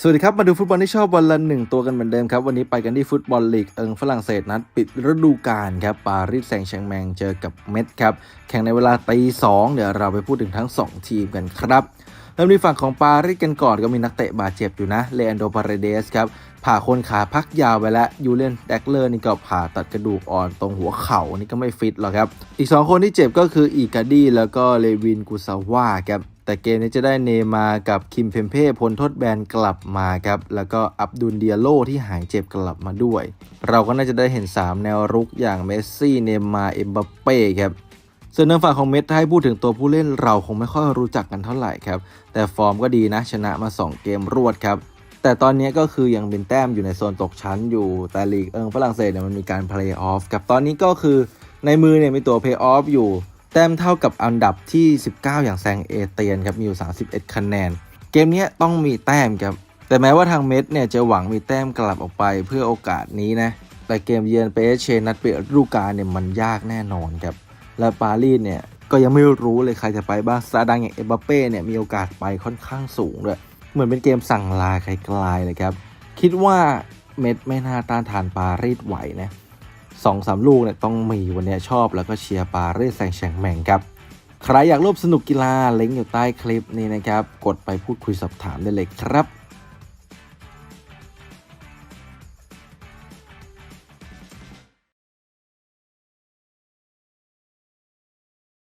สวัสดีครับ มาดูฟุตบอลที่ชอบวันละหนึ่งตัวกันเหมือนเดิมครับ วันนี้ไปกันที่ฟุตบอลลีกเอิงฝรั่งเศสนัดปิดฤดูกาลครับ ปารีสแซงต์แชงแมงเจอกับเม็ดครับ แข่งในเวลาตีสองเดี๋ยวเราไปพูดถึงทั้ง 2 ทีมกันครับ เริ่มที่ฝั่งของปารีสกันก่อนก็มีนักเตะบาดเจ็บอยู่นะเลอันโดปาเรเดสครับผ่าคนขาพักยาวไปแล้วยูเลียนแดกเลอร์นี่ก็ผ่าตัดกระดูกอ่อนตรงหัวเข่านี่ก็ไม่ฟิตหรอกครับ อีก 2 คนที่เจ็บก็คืออีกาดีแล้วก็เลวินกุซาว่าครับ แต่เกมนี้จะได้เนย์มาร์กับคิมเพมเป้พ้นโทษแบนกลับมาครับ แล้วก็อับดุลเดียโลที่หายเจ็บกลับมาด้วย เราก็น่าจะได้เห็น 3 แนวรุกอย่างเมสซี่ เนย์มาร์เอ็มบัปเป้ครับส่วนทางฝั่งของเมสถ้าให้พูดถึงตัวผู้เล่นเราคงไม่ค่อยรู้จักกันเท่าไหร่ครับ แต่ฟอร์มก็ดีนะชนะมา 2 เกมรวดครับแต่ตอนนี้ก็คือยังเป็นแต้มอยู่ในโซนตกชั้นอยู่แต่ลีกเอิงฝรั่งเศสเนี่ยมันมีการเพลย์ออฟกับตอนนี้ก็คือในมือเนี่ยมีตัวเพลย์ออฟอยู่ แต้มเท่ากับอันดับที่ 19 อย่างแซงเอเตียนครับมีอยู่ 31 คะแนน เกมนี้ต้องมีแต้มครับ แต่แม้ว่าทางเมสเนี่ยจะหวังมีแต้มกลับออกไปเพื่อโอกาสนี้นะ แต่เกมเยือนเปเชนัดเปิดฤดูกาลเนี่ยมันยากแน่นอนครับ และปารีสเนี่ยก็ยังไม่รู้เลยใครจะไปบ้างซาดังอย่างเอ็มบัปเป้เนี่ยมีโอกาสไปค่อนข้างสูงด้วย เหมือนเป็นเกมสั่งลาไกลๆเลยครับ คิดว่าเม็ดไม่น่าต้านทานปารีสไหวนะ สองสามลูกเนี่ยต้องมีวันนี้ชอบแล้วก็เชียร์ปารีสแซงต์แชงแมงครับ ใครอยากร่วมสนุกกีฬาเลิงก์อยู่ใต้คลิปนี้นะครับ กดไปพูดคุยสอบถามได้เลยครับ